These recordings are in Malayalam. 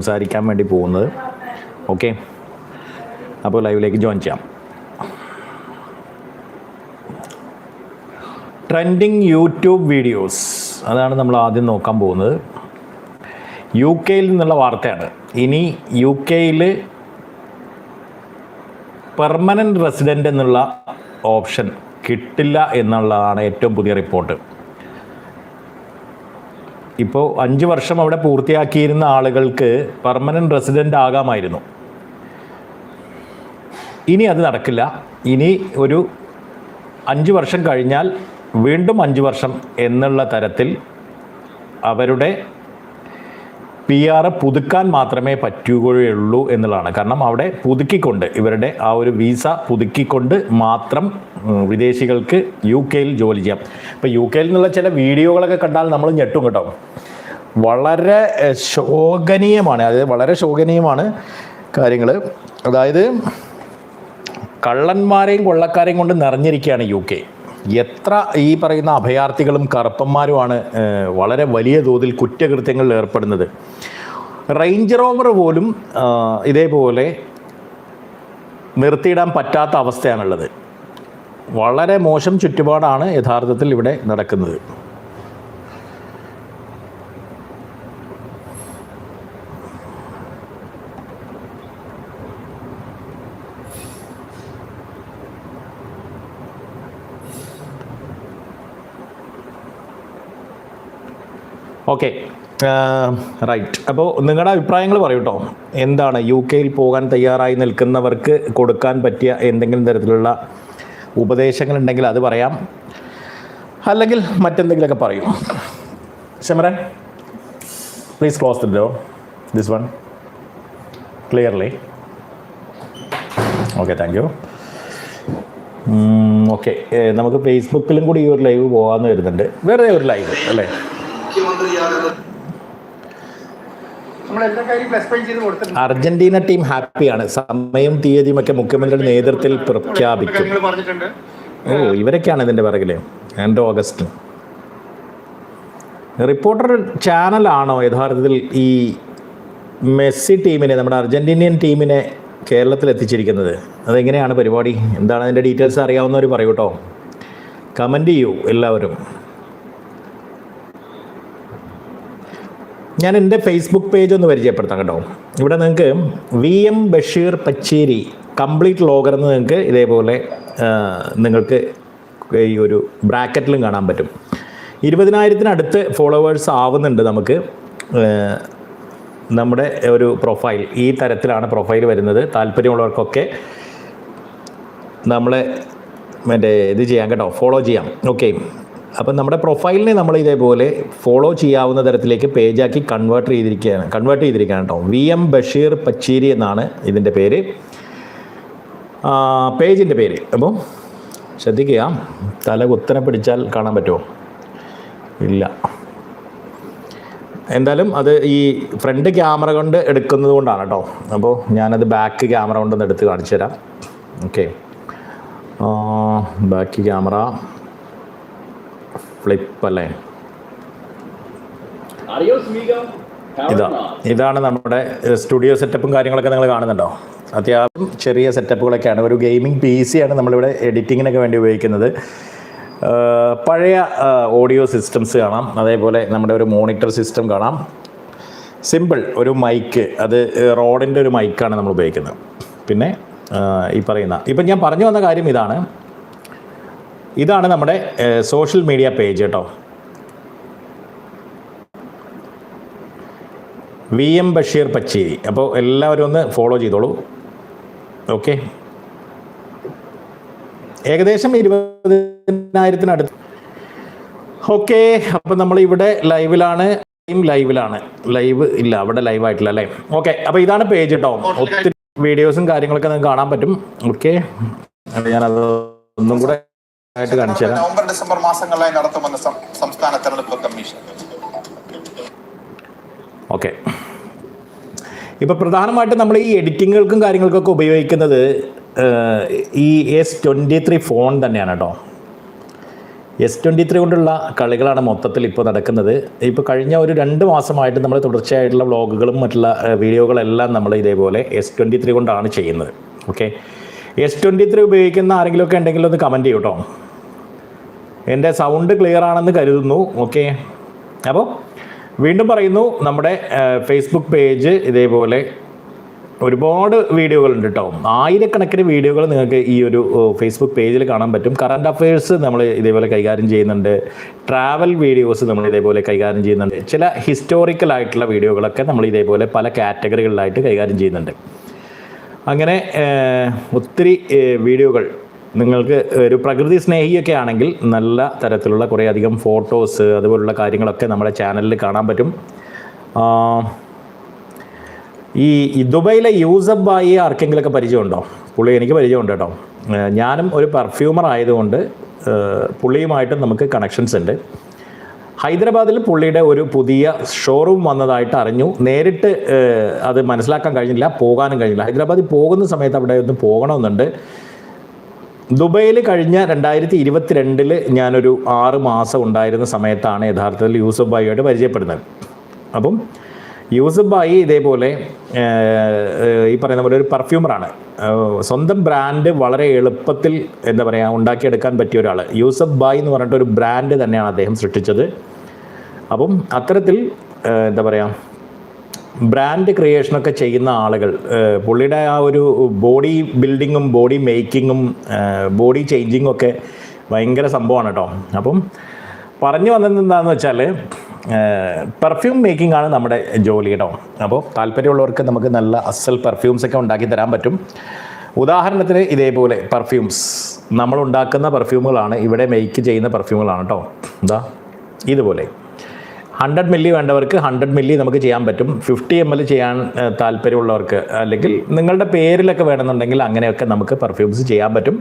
സംസാരിക്കാൻ വേണ്ടി പോകുന്നത്. ഓക്കെ അപ്പോൾ ലൈവിലേക്ക് ജോയിൻ ചെയ്യാം. ട്രെൻഡിങ് യൂട്യൂബ് വീഡിയോസ് അതാണ് നമ്മൾ ആദ്യം നോക്കാൻ പോകുന്നത്. യു കെയിൽ നിന്നുള്ള വാർത്തയാണ്. ഇനി യു കെയിൽ പെർമനന്റ് റെസിഡന്റ് എന്നുള്ള ഓപ്ഷൻ കിട്ടില്ല എന്നുള്ളതാണ് ഏറ്റവും പുതിയ റിപ്പോർട്ട് ഇപ്പോൾ അഞ്ച് വർഷം അവിടെ പൂർത്തിയാക്കിയിരുന്ന ആളുകൾക്ക് പെർമനന്റ് റെസിഡന്റ് ആകാമായിരുന്നു. ഇനി അത് നടക്കില്ല. ഇനി ഒരു അഞ്ച് വർഷം കഴിഞ്ഞാൽ വീണ്ടും അഞ്ച് വർഷം എന്നുള്ള തരത്തിൽ അവരുടെ പി ആർ പുതുക്കാൻ മാത്രമേ പറ്റുകയുള്ളൂ എന്നുള്ളതാണ്. കാരണം അവിടെ പുതുക്കിക്കൊണ്ട് ഇവരുടെ ആ ഒരു വീസ പുതുക്കിക്കൊണ്ട് മാത്രം വിദേശികൾക്ക് യു കെയിൽ ജോലി ചെയ്യാം. ഇപ്പോൾ യു കെയിൽ നിന്നുള്ള ചില വീഡിയോകളൊക്കെ കണ്ടാൽ നമ്മൾ ഞെട്ടും കേട്ടോ. വളരെ ശോകനീയമാണ്. അതായത് വളരെ ശോകനീയമാണ് കാര്യങ്ങൾ അതായത് കള്ളന്മാരെയും കൊള്ളക്കാരെയും കൊണ്ട് നിറഞ്ഞിരിക്കുകയാണ് യു കെ. എത്ര ഈ പറയുന്ന അഭയാർത്ഥികളും കറുപ്പന്മാരുമാണ് വളരെ വലിയ തോതിൽ കുറ്റകൃത്യങ്ങളിൽ ഏർപ്പെടുന്നത്. റേഞ്ച് റോവർ പോലും ഇതേപോലെ നിർത്തിയിടാൻ പറ്റാത്ത അവസ്ഥയാണുള്ളത്. വളരെ മോശം ചുറ്റുപാടാണ് യഥാർത്ഥത്തിൽ ഇവിടെ നടക്കുന്നത്. Okay right. അപ്പോൾ നിങ്ങളുടെ അഭിപ്രായങ്ങൾ പറയൂ കേട്ടോ എന്താണ് യു കെയിൽ പോകാൻ തയ്യാറായി നിൽക്കുന്നവർക്ക് കൊടുക്കാൻ പറ്റിയ എന്തെങ്കിലും തരത്തിലുള്ള ഉപദേശങ്ങളുണ്ടെങ്കിൽ അത് പറയാം. അല്ലെങ്കിൽ മറ്റെന്തെങ്കിലുമൊക്കെ പറയൂ. ശമരൻ please close the this one clearly okay thank you okay നമുക്ക് ഫേസ്ബുക്കിലും കൂടി ഈ ഒരു ലൈവ് പോകാമെന്ന് വരുന്നുണ്ട്. വേറെ ഒരു ലൈവ് അല്ലേ നമ്മളെല്ലാ കാര്യം പ്ലസ് ചെയ്ത് കൊടുത്തിട്ടുണ്ട് അർജന്റീന ടീം ഹാപ്പിയാണ്. സമയം തീയതിയും ഒക്കെ മുഖ്യമന്ത്രിയുടെ നേതൃത്വത്തിൽ പ്രഖ്യാപിക്കും. ഓ ഇവരൊക്കെയാണ് ഇതിന്റെ പിറകിൽ. രണ്ട് ഓഗസ്റ്റ്. റിപ്പോർട്ടർ ചാനലാണോ യഥാർത്ഥത്തിൽ ഈ മെസ്സി ടീമിനെ നമ്മുടെ അർജന്റീനിയൻ ടീമിനെ കേരളത്തിൽ എത്തിച്ചിരിക്കുന്നത്? അതെങ്ങനെയാണ് പരിപാടി? എന്താണ് അതിന്റെ ഡീറ്റെയിൽസ് അറിയാവുന്നവർ പറയൂ കേട്ടോ കമന്റ് ചെയ്യൂ എല്ലാവരും. ഞാൻ എന്റെ ഫേസ്ബുക്ക് പേജ് ഒന്ന് പരിചയപ്പെടുത്താം കേട്ടോ. ഇവിടെ നിങ്ങൾക്ക് V M Basheer Pacheri complete vlogger എന്ന് നിങ്ങൾക്ക് ഇതേപോലെ നിങ്ങൾക്ക് ഈ ഒരു ബ്രാക്കറ്റിലും കാണാൻ പറ്റും. ഇരുപതിനായിരത്തിനടുത്ത് ഫോളോവേഴ്സ് ആവുന്നുണ്ട് നമുക്ക് നമ്മുടെ ഒരു പ്രൊഫൈൽ ഈ തരത്തിലാണ് പ്രൊഫൈൽ വരുന്നത്. താല്പര്യമുള്ളവർക്കൊക്കെ നമ്മളെ മറ്റേ ഇത് ചെയ്യാം കേട്ടോ. ഫോളോ ചെയ്യാം. ഓക്കെ അപ്പം നമ്മുടെ പ്രൊഫൈലിനെ നമ്മൾ ഇതേപോലെ ഫോളോ ചെയ്യാവുന്ന തരത്തിലേക്ക് പേജാക്കി കൺവേർട്ട് ചെയ്തിരിക്കുകയാണ്. കൺവേർട്ട് ചെയ്തിരിക്കുകയാണ് കേട്ടോ. വി എം ബഷീർ പച്ചേരി എന്നാണ് ഇതിന്റെ പേര്. പേജിന്റെ പേര്. അപ്പോൾ ശ്രദ്ധിക്കുക തല കുത്തനെ പിടിച്ചാൽ കാണാൻ പറ്റുമോ? ഇല്ല. എന്തായാലും അത് ഈ ഫ്രണ്ട് ക്യാമറ കൊണ്ട് എടുക്കുന്നത് കൊണ്ടാണ് കേട്ടോ. അപ്പോൾ ഞാനത് ബാക്ക് ക്യാമറ കൊണ്ടൊന്ന് എടുത്ത് കാണിച്ചു തരാം. ഓക്കെ ബാക്ക് ക്യാമറ ഫ്ലിപ്പ് അല്ലേ ഇതാ ഇതാണ് നമ്മുടെ സ്റ്റുഡിയോ സെറ്റപ്പും കാര്യങ്ങളൊക്കെ നിങ്ങൾ കാണുന്നുണ്ടോ? അത്യാവശ്യം ചെറിയ സെറ്റപ്പുകളൊക്കെയാണ് ഒരു ഗെയിമിംഗ് പി സി ആണ് നമ്മളിവിടെ എഡിറ്റിങ്ങിനൊക്കെ വേണ്ടി ഉപയോഗിക്കുന്നത്. പഴയ ഓഡിയോ സിസ്റ്റംസ് കാണാം. അതേപോലെ നമ്മുടെ ഒരു മോണിറ്റർ സിസ്റ്റം കാണാം. സിമ്പിൾ ഒരു മൈക്ക് അത് റോഡിന്റെ ഒരു മൈക്കാണ് നമ്മൾ ഉപയോഗിക്കുന്നത്. പിന്നെ ഈ പറയുന്ന ഇപ്പം ഞാൻ പറഞ്ഞു വന്ന കാര്യം ഇതാണ്. ഇതാണ് നമ്മുടെ സോഷ്യൽ മീഡിയ പേജ് കേട്ടോ വി എം ബഷീർ പച്ചേരി. അപ്പോൾ എല്ലാവരും ഒന്ന് ഫോളോ ചെയ്തോളൂ. ഓക്കെ ഏകദേശം ഇരുപതിനായിരത്തിനടുത്ത്. ഓക്കെ അപ്പം നമ്മൾ ഇവിടെ ലൈവിലാണ് ലൈവിലാണ് ലൈവ് ഇല്ല അവിടെ ലൈവ് ആയിട്ടില്ല അല്ലേ? ഓക്കെ അപ്പോൾ ഇതാണ് പേജ് കേട്ടോ ഒത്തിരി വീഡിയോസും കാര്യങ്ങളൊക്കെ നിങ്ങൾക്ക് കാണാൻ പറ്റും. ഓക്കെ ഞാനത് ഒന്നും കൂടെ നവംബർ ഡിസംബർ മാസങ്ങളിലായി നടത്തുമെന്ന് സംസ്ഥാന തെരഞ്ഞെടുപ്പ് കമ്മീഷൻ. ഓക്കെ. ഇപ്പൊ പ്രധാനമായിട്ടും നമ്മൾ ഈ എഡിറ്റിങ്ങുകൾക്കും കാര്യങ്ങൾക്കൊക്കെ ഉപയോഗിക്കുന്നത് ഈ എസ് ട്വന്റി ത്രീ ഫോൺ തന്നെയാണ് കേട്ടോ. എസ് ട്വന്റി ത്രീ കൊണ്ടുള്ള കളികളാണ് മൊത്തത്തിൽ ഇപ്പോൾ നടക്കുന്നത്. ഇപ്പോൾ കഴിഞ്ഞ ഒരു രണ്ട് മാസമായിട്ട് നമ്മൾ തുടർച്ചയായിട്ടുള്ള വ്ളോഗുകളും മറ്റുള്ള വീഡിയോകളെല്ലാം നമ്മൾ ഇതേപോലെ എസ് ട്വന്റി ത്രീ കൊണ്ടാണ് ചെയ്യുന്നത്. ഓക്കെ. എസ് ട്വന്റി ത്രീ ഉപയോഗിക്കുന്ന ആരെങ്കിലുമൊക്കെ ഉണ്ടെങ്കിൽ ഒന്ന് കമന്റ് ചെയ്യൂ കേട്ടോ എന്റെ സൗണ്ട് ക്ലിയർ ആണെന്ന് കരുതുന്നു ഓക്കെ അപ്പോൾ വീണ്ടും പറയുന്നു നമ്മുടെ ഫേസ്ബുക്ക് പേജ് ഇതേപോലെ ഒരുപാട് വീഡിയോകളുണ്ട് കേട്ടോ ആയിരക്കണക്കിന് വീഡിയോകൾ നിങ്ങൾക്ക് ഈ ഒരു ഫേസ്ബുക്ക് പേജിൽ കാണാൻ പറ്റും. കറണ്ട് അഫയേഴ്സ് നമ്മൾ ഇതേപോലെ കൈകാര്യം ചെയ്യുന്നുണ്ട്. ട്രാവൽ വീഡിയോസ് നമ്മൾ ഇതേപോലെ കൈകാര്യം ചെയ്യുന്നുണ്ട്. ചില ഹിസ്റ്റോറിക്കൽ ആയിട്ടുള്ള വീഡിയോകളൊക്കെ നമ്മൾ ഇതേപോലെ പല കാറ്റഗറികളിലായിട്ട് കൈകാര്യം ചെയ്യുന്നുണ്ട്. അങ്ങനെ ഒത്തിരി വീഡിയോകൾ നിങ്ങൾക്ക് ഒരു പ്രകൃതി സ്നേഹിയൊക്കെ ആണെങ്കിൽ നല്ല തരത്തിലുള്ള കുറേ അധികം ഫോട്ടോസ് അതുപോലുള്ള കാര്യങ്ങളൊക്കെ നമ്മുടെ ചാനലിൽ കാണാൻ പറ്റും. ഈ ദുബൈയിലെ യൂസഫ് ബായിയെ ആർക്കെങ്കിലുമൊക്കെ പരിചയമുണ്ടോ? പുള്ളി എനിക്ക് പരിചയമുണ്ട് കേട്ടോ. ഞാനും ഒരു പെർഫ്യൂമർ ആയതുകൊണ്ട് പുള്ളിയുമായിട്ടും നമുക്ക് കണക്ഷൻസ് ഉണ്ട്. ഹൈദരാബാദിൽ പുള്ളിയുടെ ഒരു പുതിയ ഷോറൂം വന്നതായിട്ട് അറിഞ്ഞു. നേരിട്ട് അത് മനസ്സിലാക്കാൻ കഴിഞ്ഞില്ല പോകാനും കഴിഞ്ഞില്ല. ഹൈദരാബാദിൽ പോകുന്ന സമയത്ത് അവിടെ ഒന്ന് പോകണമെന്നുണ്ട്. ദുബൈയിൽ കഴിഞ്ഞ രണ്ടായിരത്തി ഇരുപത്തിരണ്ടിൽ ഞാനൊരു ആറ് മാസം ഉണ്ടായിരുന്ന സമയത്താണ് യഥാർത്ഥത്തിൽ യൂസഫ് ബായിയുമായിട്ട് പരിചയപ്പെടുന്നത്. അപ്പം യൂസഫ് ബായി ഇതേപോലെ ഈ പറയുന്ന പോലെ ഒരു പെർഫ്യൂമറാണ് സ്വന്തം ബ്രാൻഡ് വളരെ എളുപ്പത്തിൽ എന്താ പറയുക ഉണ്ടാക്കിയെടുക്കാൻ പറ്റിയ ഒരാൾ യൂസഫ് ബായി എന്ന് പറഞ്ഞിട്ട് ഒരു ബ്രാൻഡ് തന്നെയാണ് അദ്ദേഹം സൃഷ്ടിച്ചത്. അപ്പം അത്തരത്തിൽ എന്താ പറയുക ബ്രാൻഡ് ക്രിയേഷനൊക്കെ ചെയ്യുന്ന ആളുകൾ പുള്ളിയുടെ ആ ഒരു ബോഡി ബിൽഡിങ്ങും ബോഡി മേക്കിങ്ങും ബോഡി ചേഞ്ചിങ്ങും ഒക്കെ ഭയങ്കര സംഭവമാണ് കേട്ടോ അപ്പം പറഞ്ഞു വന്നത് എന്താണെന്ന് വെച്ചാൽ പെർഫ്യൂം മേക്കിംഗ് ആണ് നമ്മുടെ ജോലി കേട്ടോ അപ്പോൾ താല്പര്യമുള്ളവർക്ക് നമുക്ക് നല്ല അസൽ പെർഫ്യൂംസ് ഒക്കെ ഉണ്ടാക്കി തരാൻ പറ്റും. ഉദാഹരണത്തിന് ഇതേപോലെ പെർഫ്യൂംസ് നമ്മൾ ഉണ്ടാക്കുന്ന പെർഫ്യൂമുകളാണ് ഇവിടെ മേക്ക് ചെയ്യുന്ന പെർഫ്യൂമുകളാണ് കേട്ടോ എന്താ ഇതുപോലെ. ഹൺഡ്രഡ് മില്ലി വേണ്ടവർക്ക് ഹൺഡ്രഡ് മില്ലി നമുക്ക് ചെയ്യാൻ പറ്റും. ഫിഫ്റ്റി എം എൽ ചെയ്യാൻ താല്പര്യമുള്ളവർക്ക് അല്ലെങ്കിൽ നിങ്ങളുടെ പേരിലൊക്കെ വേണമെന്നുണ്ടെങ്കിൽ അങ്ങനെയൊക്കെ നമുക്ക് പെർഫ്യൂംസ് ചെയ്യാൻ പറ്റും.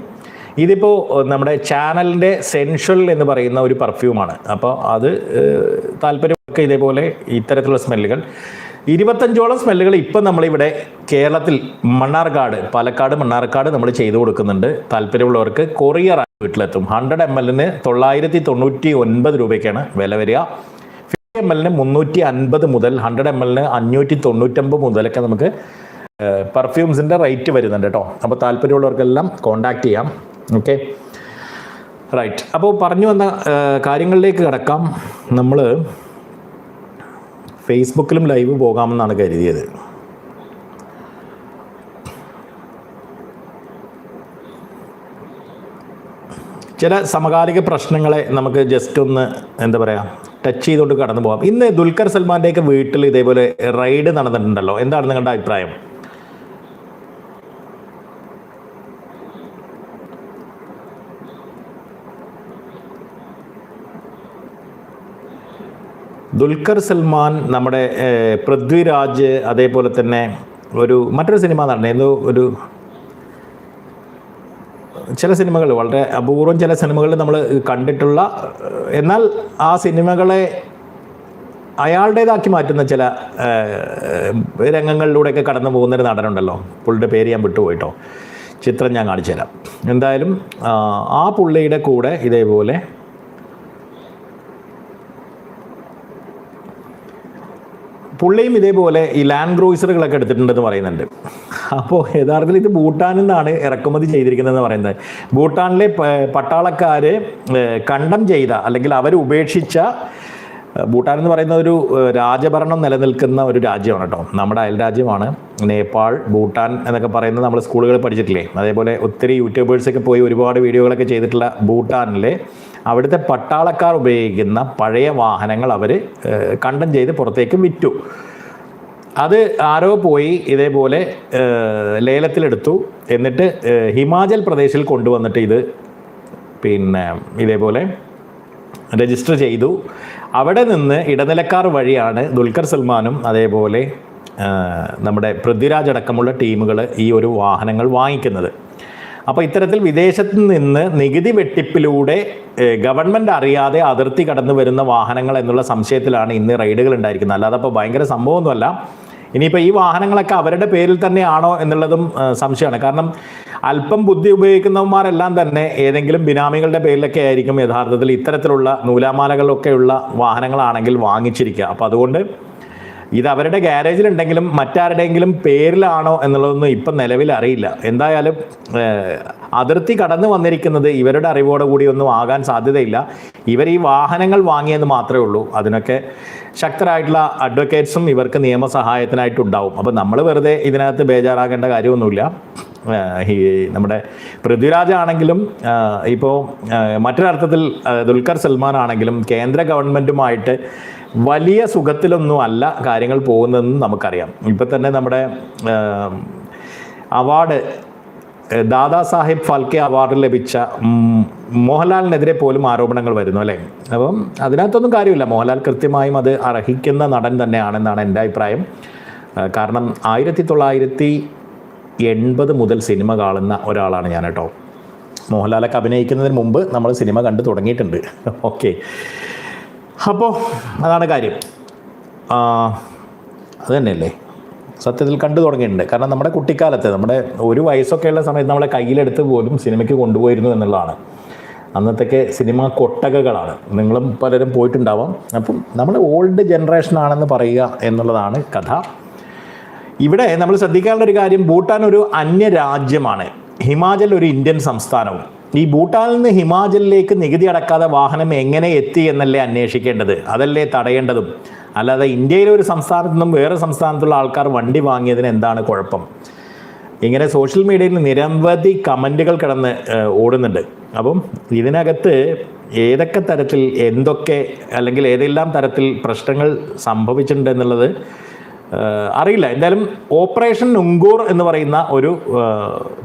ഇതിപ്പോൾ നമ്മുടെ ചാനലിന്റെ സെൻഷ്വൽ എന്ന് പറയുന്ന ഒരു പെർഫ്യൂമാണ് അപ്പോൾ അത് താല്പര്യമൊക്കെ ഇതേപോലെ ഇത്തരത്തിലുള്ള സ്മെല്ലുകൾ. ഇരുപത്തഞ്ചോളം സ്മെല്ലുകൾ ഇപ്പം നമ്മളിവിടെ കേരളത്തിൽ മണ്ണാർക്കാട് പാലക്കാട് മണ്ണാർക്കാട് നമ്മൾ ചെയ്തു കൊടുക്കുന്നുണ്ട്. താല്പര്യമുള്ളവർക്ക് കൊറിയർ വീട്ടിലെത്തും. ഹൺഡ്രഡ് എം എല്ലിന് തൊള്ളായിരത്തി തൊണ്ണൂറ്റി ഒൻപത് രൂപയ്ക്കാണ് വില വരിക. എം എല്ലിന് മുന്നൂറ്റി അൻപത് മുതൽ ഹൺഡ്രഡ് എം എല്ലിന് അഞ്ഞൂറ്റി തൊണ്ണൂറ്റമ്പത് മുതലൊക്കെ നമുക്ക് പെർഫ്യൂംസിന്റെ റേറ്റ് വരുന്നുണ്ട് കേട്ടോ. അപ്പോൾ താല്പര്യമുള്ളവർക്കെല്ലാം കോണ്ടാക്ട് ചെയ്യാം. ഓക്കെ റൈറ്റ് അപ്പോൾ പറഞ്ഞു വന്ന കാര്യങ്ങളിലേക്ക് കിടക്കാം. നമ്മൾ ഫേസ്ബുക്കിലും ലൈവ് പോകാമെന്നാണ് കരുതിയത്. ചില സമകാലിക പ്രശ്നങ്ങളെ നമുക്ക് ജസ്റ്റ് ഒന്ന് എന്താ പറയുക ടച്ച് ചെയ്തുകൊണ്ട് കടന്നു പോകാം. ഇന്ന് ദുൽഖർ സൽമാന്റെയൊക്കെ വീട്ടിൽ ഇതേപോലെ റൈഡ് നടന്നിട്ടുണ്ടല്ലോ. എന്താണ് നിങ്ങളുടെ അഭിപ്രായം? ദുൽഖർ സൽമാൻ നമ്മുടെ പൃഥ്വിരാജ് അതേപോലെ തന്നെ ഒരു മറ്റൊരു സിനിമ നടന്നു ഒരു ചില സിനിമകൾ വളരെ അപൂർവം ചില സിനിമകൾ നമ്മൾ കണ്ടിട്ടുള്ള എന്നാൽ ആ സിനിമകളെ അയാളുടേതാക്കി മാറ്റുന്ന ചില രംഗങ്ങളിലൂടെയൊക്കെ കടന്നു പോകുന്നൊരു നടനുണ്ടല്ലോ. പുള്ളിയുടെ പേര് ഞാൻ വിട്ടുപോയിട്ടോ. ചിത്രം ഞാൻ കാണിച്ചു തരാം എന്തായാലും ആ പുള്ളിയുടെ കൂടെ ഇതേപോലെ പുള്ളിയും ഇതേപോലെ ഈ ലാൻഡ് ക്രൂയിസറുകളൊക്കെ എടുത്തിട്ടുണ്ടെന്ന് പറയുന്നുണ്ട്. അപ്പോൾ യഥാർത്ഥത്തിൽ ഇത് ഭൂട്ടാനിൽ നിന്നാണ് ഇറക്കുമതി ചെയ്തിരിക്കുന്നതെന്ന് പറയുന്നത്. ഭൂട്ടാനിലെ പട്ടാളക്കാർ കണ്ടം ചെയ്ത അല്ലെങ്കിൽ അവർ ഉപേക്ഷിച്ച ഭൂട്ടാൻ എന്ന് പറയുന്ന ഒരു രാജഭരണം നിലനിൽക്കുന്ന ഒരു രാജ്യമാണ് കേട്ടോ. നമ്മുടെ അയൽ രാജ്യമാണ് നേപ്പാൾ ഭൂട്ടാൻ എന്നൊക്കെ പറയുന്നത് നമ്മൾ സ്കൂളുകളിൽ പഠിച്ചിട്ടില്ലേ? അതേപോലെ ഒത്തിരി യൂട്യൂബേഴ്സൊക്കെ പോയി ഒരുപാട് വീഡിയോകളൊക്കെ ചെയ്തിട്ടുള്ള ഭൂട്ടാനിലെ അവിടുത്തെ പട്ടാളക്കാർ ഉപയോഗിക്കുന്ന പഴയ വാഹനങ്ങൾ അവർ കണ്ടം ചെയ്ത് പുറത്തേക്ക് വിറ്റു. അത് ആരോ പോയി ഇതേപോലെ ലേലത്തിലെടുത്തു. എന്നിട്ട് ഹിമാചൽ പ്രദേശിൽ കൊണ്ടുവന്നിട്ട് ഇത് പിന്നെ ഇതേപോലെ രജിസ്റ്റർ ചെയ്തു. അവിടെ നിന്ന് ഇടനിലക്കാർ വഴിയാണ് ദുൽഖർ സൽമാനും അതേപോലെ നമ്മുടെ പൃഥ്വിരാജ് അടക്കമുള്ള ടീമുകൾ ഈ ഒരു വാഹനങ്ങൾ വാങ്ങിക്കുന്നത്. അപ്പോൾ ഇത്തരത്തിൽ വിദേശത്ത് നിന്ന് നികുതി വെട്ടിപ്പിലൂടെ ഗവൺമെന്റ് അറിയാതെ അതിർത്തി കടന്നു വരുന്ന വാഹനങ്ങൾ എന്നുള്ള സംശയത്തിലാണ് ഇന്ന് റൈഡുകൾ ഉണ്ടായിരിക്കുന്നത്. അല്ലാതെ അപ്പോൾ ഭയങ്കര സംഭവമൊന്നുമല്ല. ഇനിയിപ്പോൾ ഈ വാഹനങ്ങളൊക്കെ അവരുടെ പേരിൽ തന്നെയാണോ എന്നുള്ളതും സംശയമാണ്. കാരണം അല്പം ബുദ്ധി ഉപയോഗിക്കുന്നവന്മാരെല്ലാം തന്നെ ഏതെങ്കിലും ബിനാമികളുടെ പേരിലൊക്കെ ആയിരിക്കും യഥാർത്ഥത്തിൽ ഇത്തരത്തിലുള്ള നൂലാമാലകളൊക്കെയുള്ള വാഹനങ്ങളാണെങ്കിൽ വാങ്ങിച്ചിരിക്കുക. അപ്പോൾ അതുകൊണ്ട് ഇത് അവരുടെ ഗ്യാരേജിലുണ്ടെങ്കിലും മറ്റാരുടെയെങ്കിലും പേരിലാണോ എന്നുള്ളതൊന്നും ഇപ്പം നിലവിൽ അറിയില്ല. എന്തായാലും അതിർത്തി കടന്നു വന്നിരിക്കുന്നത് ഇവരുടെ അറിവോടെ കൂടി ഒന്നും ആകാൻ സാധ്യതയില്ല. ഇവർ ഈ വാഹനങ്ങൾ വാങ്ങിയെന്ന് മാത്രമേ ഉള്ളൂ. അതിനൊക്കെ ശക്തരായിട്ടുള്ള അഡ്വക്കേറ്റ്സും ഇവർക്ക് നിയമസഹായത്തിനായിട്ടുണ്ടാവും. അപ്പോൾ നമ്മൾ വെറുതെ ഇതിനകത്ത് ബേജാറാകേണ്ട കാര്യമൊന്നുമില്ല. നമ്മുടെ പൃഥ്വിരാജ് ആണെങ്കിലും ഇപ്പോൾ മറ്റൊരർത്ഥത്തിൽ ദുൽഖർ സൽമാൻ ആണെങ്കിലും കേന്ദ്ര ഗവൺമെന്റുമായിട്ട് വലിയ സുഖത്തിലൊന്നും അല്ല കാര്യങ്ങൾ പോകുന്നതെന്ന് നമുക്കറിയാം. ഇപ്പം തന്നെ നമ്മുടെ അവാർഡ് ദാദാസാഹിബ് ദാദാ സാഹിബ് ഫാൽക്കെ അവാർഡ് ലഭിച്ച മോഹൻലാലിനെതിരെ പോലും ആരോപണങ്ങൾ വരുന്നു അല്ലേ? അപ്പം അതിനകത്തൊന്നും കാര്യമില്ല. മോഹൻലാൽ കൃത്യമായും അത് അർഹിക്കുന്ന നടൻ തന്നെയാണെന്നാണ് എന്റെ അഭിപ്രായം. കാരണം ആയിരത്തി തൊള്ളായിരത്തി എൺപത് മുതൽ സിനിമ കാണുന്ന ഒരാളാണ് ഞാൻ കേട്ടോ. മോഹൻലാലൊക്കെ അഭിനയിക്കുന്നതിന് മുമ്പ് നമ്മൾ സിനിമ കണ്ടു തുടങ്ങിയിട്ടുണ്ട്. ഓക്കെ. അപ്പോൾ അതാണ് കാര്യം. അത് തന്നെയല്ലേ? സത്യത്തിൽ കണ്ടു തുടങ്ങിയിട്ടുണ്ട്. കാരണം നമ്മുടെ കുട്ടിക്കാലത്ത് നമ്മുടെ ഒരു വയസ്സൊക്കെയുള്ള സമയത്ത് നമ്മളെ കയ്യിലെടുത്ത് പോലും സിനിമയ്ക്ക് കൊണ്ടുപോയിരുന്നു എന്നുള്ളതാണ്. അന്നത്തൊക്കെ സിനിമ കൊട്ടകകളാണ്. നിങ്ങളും പലരും പോയിട്ടുണ്ടാവാം. അപ്പം നമ്മൾ ഓൾഡ് ജനറേഷനാണെന്ന് പറയുക എന്നുള്ളതാണ് കഥ. ഇവിടെ നമ്മൾ ശ്രദ്ധിക്കാനുള്ള ഒരു കാര്യം ഭൂട്ടാൻ ഒരു അന്യരാജ്യമാണ്. ഹിമാചൽ ഒരു ഇന്ത്യൻ സംസ്ഥാനവും. ഈ ഭൂട്ടാനിൽ നിന്ന് ഹിമാചലിലേക്ക് നികുതി അടക്കാതെ വാഹനം എങ്ങനെ എത്തി എന്നല്ലേ അന്വേഷിക്കേണ്ടത്? അതല്ലേ തടയേണ്ടതും? അല്ലാതെ ഇന്ത്യയിലെ ഒരു സംസ്ഥാനത്തു നിന്നും വേറെ സംസ്ഥാനത്തുള്ള ആൾക്കാർ വണ്ടി വാങ്ങിയതിന് എന്താണ് കുഴപ്പം? ഇങ്ങനെ സോഷ്യൽ മീഡിയയിൽ നിരവധി കമന്റുകൾ കിടന്ന് ഓടുന്നുണ്ട്. അപ്പം ഇതിനകത്ത് ഏതൊക്കെ തരത്തിൽ എന്തൊക്കെ അല്ലെങ്കിൽ ഏതെല്ലാം തരത്തിൽ പ്രശ്നങ്ങൾ സംഭവിച്ചിട്ടുണ്ട് എന്നുള്ളത് അറിയില്ല. എന്തായാലും ഓപ്പറേഷൻ നുങ്കൂർ എന്ന് പറയുന്ന ഒരു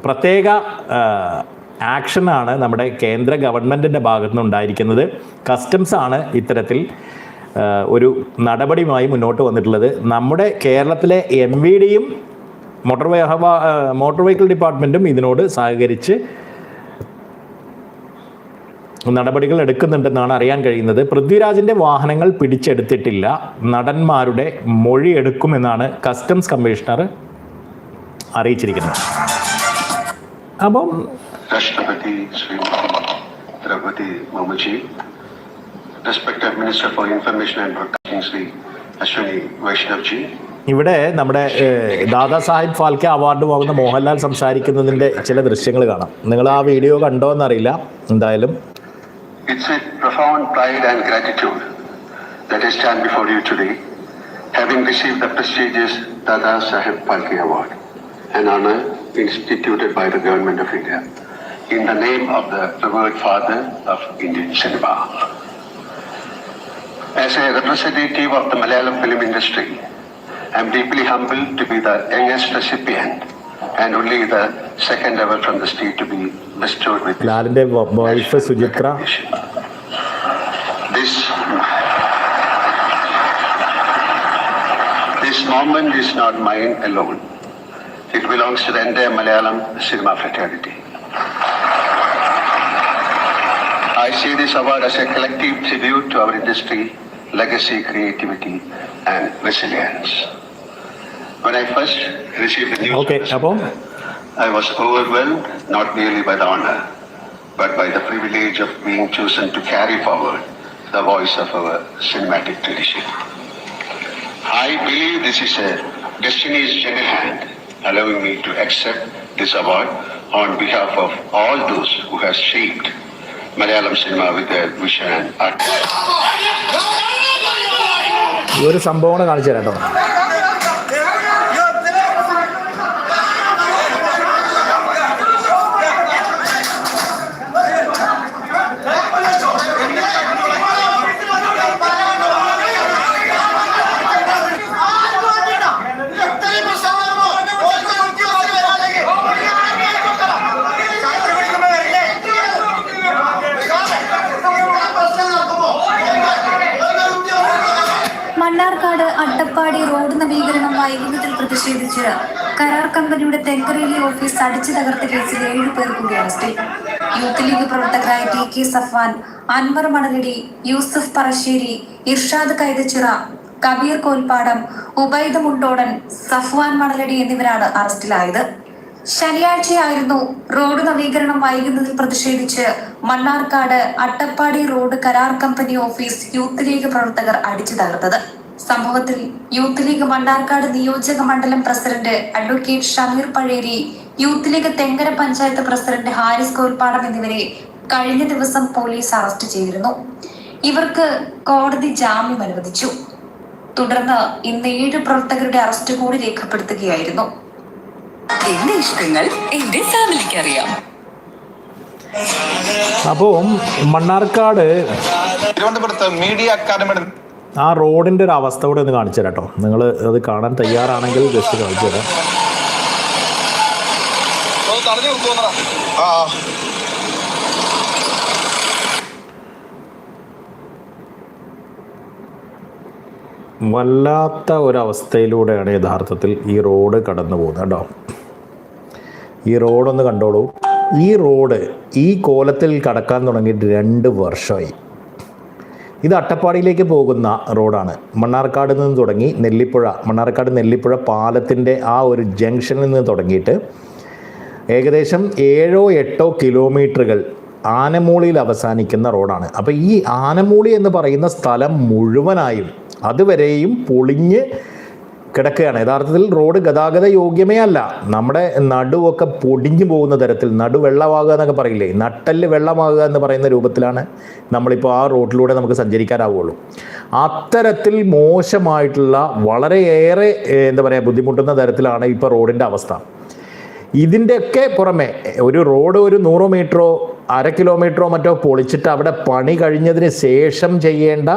പ്രത്യേക ആക്ഷനാണ് നമ്മുടെ കേന്ദ്ര ഗവൺമെന്റിന്റെ ഭാഗത്തു നിന്നുണ്ടായിരിക്കുന്നത് കസ്റ്റംസ് ആണ് ഇത്തരത്തിൽ ഒരു നടപടിയുമായി മുന്നോട്ട് വന്നിട്ടുള്ളത്. നമ്മുടെ കേരളത്തിലെ എം വി ഡിയും മോട്ടോർ മോട്ടോർ വെഹിക്കിൾ ഡിപ്പാർട്ട്മെന്റും ഇതിനോട് സഹകരിച്ച് നടപടികൾ എടുക്കുന്നുണ്ടെന്നാണ് അറിയാൻ കഴിയുന്നത്. പൃഥ്വിരാജിന്റെ വാഹനങ്ങൾ പിടിച്ചെടുത്തിട്ടില്ല. നടന്മാരുടെ മൊഴി എടുക്കുമെന്നാണ് കസ്റ്റംസ് കമ്മീഷണർ അറിയിച്ചിരിക്കുന്നത്. അപ്പം Rashtrapati Sri Draupadi Murmuji, respected Minister for Information and Broadcasting Sri Ashwini Vaishnavji, ഇവിടെ നമ്മുടെ ഏഹ്, ദാദാ സാഹിബ് ഫാൽക്കെ അവാർഡ് വാങ്ങുന്ന മോഹൻലാൽ സംസാരിക്കുന്നതിന്റെ ചില ദൃശ്യങ്ങൾ കാണാം നിങ്ങൾ ആ വീഡിയോ കണ്ടോ എന്നറിയില്ല എന്തായാലും it's with profound pride and gratitude that I stand before you today, having received the prestigious Dada Saheb Phalke Award, an honor instituted by the Government of India, in the name of the revered father of Indian cinema. As a representative of the Malayalam film industry, I am deeply humbled to be the youngest recipient and only the second ever from the state to be bestowed with this ലാലിൻ്റെ wife Suchitra this this moment is not mine alone. It belongs to the entire Malayalam cinema fraternity. I see this award as a collective tribute to our industry, legacy, creativity, and resilience. When I first received the news, okay, I was overwhelmed not merely by the honor, but by the privilege of being chosen to carry forward the voice of our cinematic tradition. I believe this is a destiny's gentle hand allowing me to accept this award on behalf of all those who have shaped Malayalam cinema with Bhushan ഒരു സംഭവം കാണിച്ചു തരാട്ടോ പ്രതിഷേധിച്ച് കരാർ കമ്പനിയുടെ തെങ്കറേലി ഓഫീസ് അടിച്ചു തകർത്ത കേസിൽ ഏഴു പേർ കൂടി അറസ്റ്റിൽ യൂത്ത് ലീഗ് പ്രവർത്തകരായ ടി കെ സഫാൻ അൻവർ മണലടി യൂസഫ് പറശ്ശേരി ഇർഷാദ് കൈതച്ചിറ കബീർ കോൽപ്പാടം ഉബൈദ് മുണ്ടോടൻ സഫ്വാൻ മണലടി എന്നിവരാണ് അറസ്റ്റിലായത്. ശനിയാഴ്ചയായിരുന്നു റോഡ് നവീകരണം വൈകുന്നതിൽ പ്രതിഷേധിച്ച് മണ്ണാർക്കാട് അട്ടപ്പാടി റോഡ് കരാർ കമ്പനി ഓഫീസ് യൂത്ത് ലീഗ് പ്രവർത്തകർ അടിച്ചു തകർത്തത്. സംഭവത്തിൽ യൂത്ത് ലീഗ് മണ്ണാർക്കാട് നിയോജക മണ്ഡലം president advocate Shameer Pazheri youth league Thenkara panchayat president Haris Kolppadam എന്നിവരെ കഴിഞ്ഞ ദിവസം പോലീസ് അറസ്റ്റ് ചെയ്തിരുന്നു. ഇവർക്ക് കോടതി ജാമ്യം അനുവദിച്ചു. തുടർന്ന് ഇന്ന് ഏഴ് പ്രവർത്തകരുടെ അറസ്റ്റ് കൂടി രേഖപ്പെടുത്തുകയായിരുന്നു. എന്റെ ഇഷ്ടങ്ങൾ എന്റെ ഫാമിലിക്ക് അറിയാം. അപ്പോൾ മണ്ണാർക്കാട് തിരുവനന്തപുരത്ത് മീഡിയ അക്കാദമിയുടെ ആ റോഡിന്റെ ഒരു അവസ്ഥ കൂടെ ഒന്ന് കാണിച്ചു തരാം കേട്ടോ നിങ്ങൾ അത് കാണാൻ തയ്യാറാണെങ്കിൽ ജസ്റ്റ് കാണിച്ചു തരാം. വല്ലാത്ത ഒരവസ്ഥയിലൂടെയാണ് യഥാർത്ഥത്തിൽ ഈ റോഡ് കടന്നു പോകുന്നത് കേട്ടോ. ഈ റോഡൊന്ന് കണ്ടോളൂ. ഈ റോഡ് ഈ കോലത്തിൽ കടക്കാൻ തുടങ്ങിയിട്ട് രണ്ട് വർഷമായി. ഇത് അട്ടപ്പാടിയിലേക്ക് പോകുന്ന റോഡാണ്. മണ്ണാർക്കാട് നിന്ന് തുടങ്ങി നെല്ലിപ്പുഴ മണ്ണാർക്കാട് നെല്ലിപ്പുഴ പാലത്തിന്റെ ആ ഒരു ജംഗ്ഷനിൽ നിന്ന് തുടങ്ങിയിട്ട് ഏകദേശം ഏഴോ എട്ടോ കിലോമീറ്ററുകൾ ആനമൂളിയിൽ അവസാനിക്കുന്ന റോഡാണ്. അപ്പോൾ ഈ ആനമൂളി എന്ന് പറയുന്ന സ്ഥലം മുഴുവനായും അതുവരെയും പൊളിഞ്ഞ് കിടക്കുകയാണ്. യഥാർത്ഥത്തിൽ റോഡ് ഗതാഗത യോഗ്യമേ അല്ല. നമ്മുടെ നടുവൊക്കെ പൊടിഞ്ഞു പോകുന്ന തരത്തിൽ നടു വെള്ളമാകുക എന്നൊക്കെ പറയില്ലേ? നട്ടൽ വെള്ളമാകുക എന്ന് പറയുന്ന രൂപത്തിലാണ് നമ്മളിപ്പോൾ ആ റോഡിലൂടെ നമുക്ക് സഞ്ചരിക്കാനാവുള്ളൂ അത്തരത്തിൽ മോശമായിട്ടുള്ള വളരെയേറെ എന്താ പറയുക ബുദ്ധിമുട്ടുന്ന തരത്തിലാണ് ഇപ്പോൾ റോഡിന്റെ അവസ്ഥ. ഇതിന്റെയൊക്കെ പുറമെ ഒരു റോഡ് ഒരു നൂറോ മീറ്ററോ അര കിലോമീറ്ററോ മറ്റോ പൊളിച്ചിട്ട് അവിടെ പണി കഴിഞ്ഞതിന് ശേഷം ചെയ്യേണ്ട